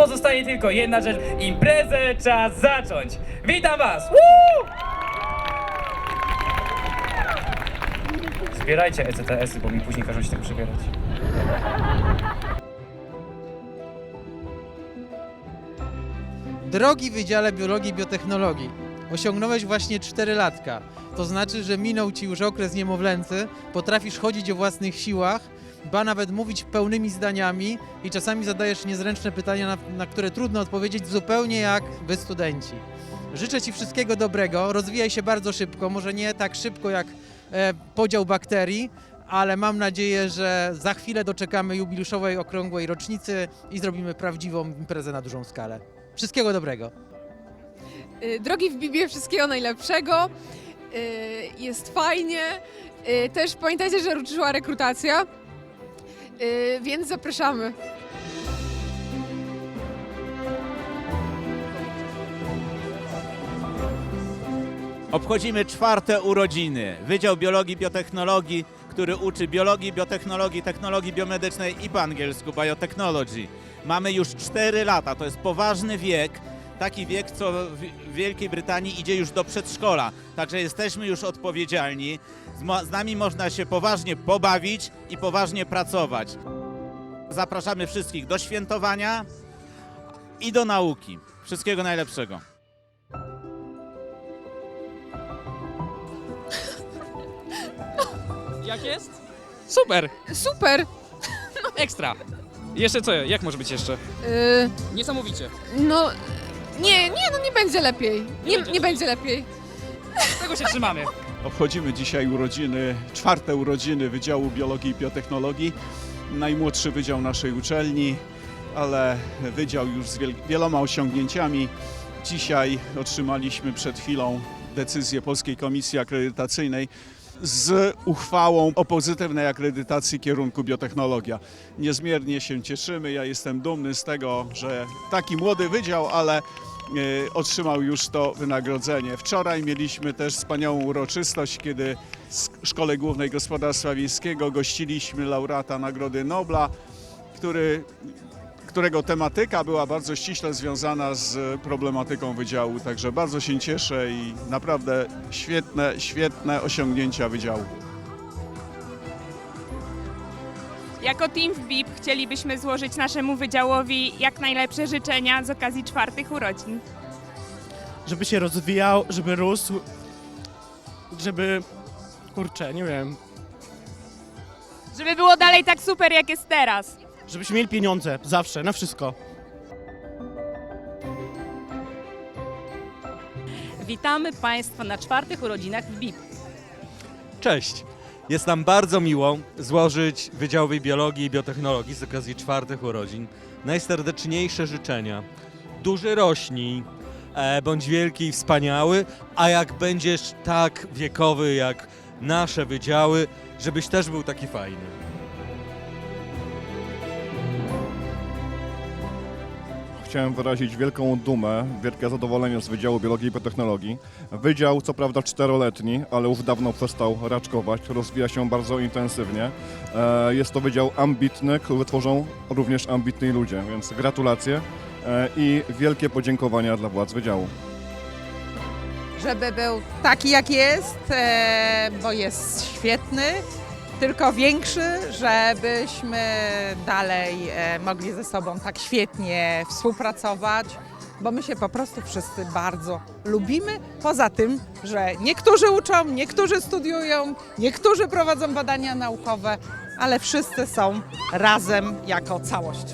pozostaje tylko jedna rzecz. Imprezę czas zacząć. Witam was! Woo! Zbierajcie ECTS-y, bo mi później każą się tak przebierać. Drogi Wydziale Biologii i Biotechnologii, osiągnąłeś właśnie 4 latka. To znaczy, że minął ci już okres niemowlęcy, potrafisz chodzić o własnych siłach, ba nawet mówić pełnymi zdaniami i czasami zadajesz niezręczne pytania, na, na które trudno odpowiedzieć zupełnie jak wy studenci. Życzę ci wszystkiego dobrego, rozwijaj się bardzo szybko, może nie tak szybko jak e, podział bakterii, ale mam nadzieję, że za chwilę doczekamy jubileuszowej okrągłej rocznicy i zrobimy prawdziwą imprezę na dużą skalę. Wszystkiego dobrego. Y, Drogi w Bibie, wszystkiego najlepszego. Y, Jest fajnie. Y, Też pamiętajcie, że ruszyła rekrutacja, Y, więc zapraszamy. Obchodzimy czwarte urodziny. Wydział Biologii i Biotechnologii, który uczy biologii, biotechnologii, technologii biomedycznej i po angielsku biotechnology. Mamy już 4 lata, to jest poważny wiek, taki wiek, co w Wielkiej Brytanii idzie już do przedszkola. Także jesteśmy już odpowiedzialni. Z, z nami można się poważnie pobawić i poważnie pracować. Zapraszamy wszystkich do świętowania i do nauki. Wszystkiego najlepszego. Jak jest? Super, Super! ekstra. Jeszcze co, jak może być jeszcze? Y, Niesamowicie. No, nie, nie, no nie będzie lepiej. Nie, będzie nie będzie lepiej. Tego się trzymamy. Obchodzimy dzisiaj urodziny, czwarte urodziny Wydziału Biologii i Biotechnologii. Najmłodszy wydział naszej uczelni, ale wydział już z wiel- wieloma osiągnięciami. Dzisiaj otrzymaliśmy przed chwilą decyzję Polskiej Komisji Akredytacyjnej z uchwałą o pozytywnej akredytacji kierunku biotechnologia. Niezmiernie się cieszymy. Ja jestem dumny z tego, że taki młody wydział, ale otrzymał już to wynagrodzenie. Wczoraj mieliśmy też wspaniałą uroczystość, kiedy w Szkole Głównej Gospodarstwa Wiejskiego gościliśmy laureata Nagrody Nobla, który, którego tematyka była bardzo ściśle związana z problematyką wydziału. Także bardzo się cieszę i naprawdę świetne, świetne osiągnięcia wydziału. Jako Team w BIP chcielibyśmy złożyć naszemu wydziałowi jak najlepsze życzenia z okazji czwartych urodzin. żeby się rozwijał, żeby rósł, żeby... Kurczę, nie wiem. Żeby było dalej tak super, jak jest teraz. Żebyśmy mieli pieniądze, zawsze, na wszystko. Witamy Państwa na czwartych urodzinach w BIP. Cześć! Jest nam bardzo miło złożyć Wydziałowi Biologii i Biotechnologii z okazji czwartych urodzin najserdeczniejsze życzenia. Duży rośnij, e, bądź wielki i wspaniały, a jak będziesz tak wiekowy jak nasze wydziały, żebyś też był taki fajny. Chciałem wyrazić wielką dumę, wielkie zadowolenie z Wydziału Biologii i Biotechnologii. Wydział co prawda czteroletni, ale już dawno przestał raczkować, rozwija się bardzo intensywnie. E, Jest to wydział ambitny, który tworzą również ambitni ludzie, więc gratulacje e, i wielkie podziękowania dla władz wydziału. żeby był taki jak jest, e, bo jest świetny, tylko większy, żebyśmy dalej e, mogli ze sobą tak świetnie współpracować, bo my się po prostu wszyscy bardzo lubimy. Poza tym, że niektórzy uczą, niektórzy studiują, niektórzy prowadzą badania naukowe, ale wszyscy są razem jako całość.